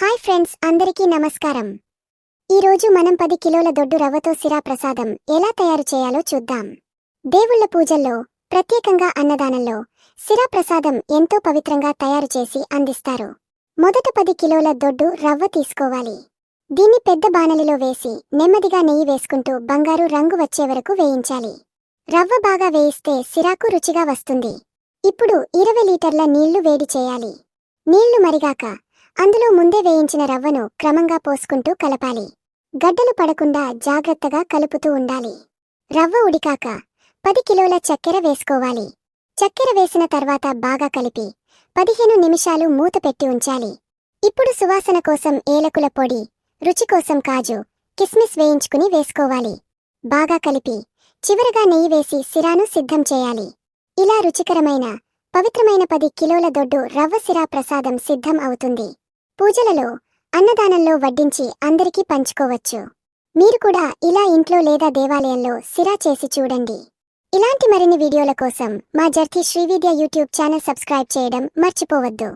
Hi friends అందరికీ నమస్కారం. ఈరోజు మనం పది కిలోల దొడ్డు రవ్వతో సిరా ప్రసాదం ఎలా తయారు చేయాలో చూద్దాం. దేవుళ్ళ పూజల్లో ప్రత్యేకంగా అన్నదానంలో సిరా ప్రసాదం ఎంతో పవిత్రంగా తయారు చేసి అందిస్తారు. మొదట పది కిలోల దొడ్డు రవ్వ తీసుకోవాలి. దీన్ని పెద్ద బాణలిలో వేసి నెమ్మదిగా నెయ్యి వేసుకుంటూ బంగారు రంగు వచ్చే వరకు వేయించాలి. రవ్వ బాగా వేయిస్తే సిరాకు రుచిగా వస్తుంది. ఇప్పుడు ఇరవై లీటర్ల నీళ్ళు వేడి చేయాలి. నీళ్ళు మరిగాక అందులో ముందే వేయించిన రవ్వను క్రమంగా పోసుకుంటూ కలపాలి. గడ్డలు పడకుండా జాగ్రత్తగా కలుపుతూ ఉండాలి. రవ్వ ఉడికాక పది కిలోల చక్కెర వేసుకోవాలి. చక్కెర వేసిన తర్వాత బాగా కలిపి పదిహేను నిమిషాలు మూత పెట్టి ఉంచాలి. ఇప్పుడు సువాసన కోసం ఏలకుల పొడి రుచి కోసం కాజు కిస్మిస్ వేయించుకుని వేసుకోవాలి. బాగా కలిపి చివరగా నెయ్యి వేసి సిరాను సిద్ధం చేయాలి. ఇలా రుచికరమైన పవిత్రమైన పది కిలోల దొడ్డు రవ్వ సిరా ప్రసాదం సిద్ధం అవుతుంది. పూజలలో అన్నదానంలో వడ్డించి అందరికీ పంచుకోవచ్చు. మీరు కూడా ఇలా ఇంట్లో లేదా దేవాలయంలో సిరా చేసి చూడండి. ఇలాంటి మరిన్ని వీడియోల కోసం మా జర్తి శ్రీవిద్య యూట్యూబ్ ఛానల్ సబ్స్క్రైబ్ చేయడం మర్చిపోవద్దు.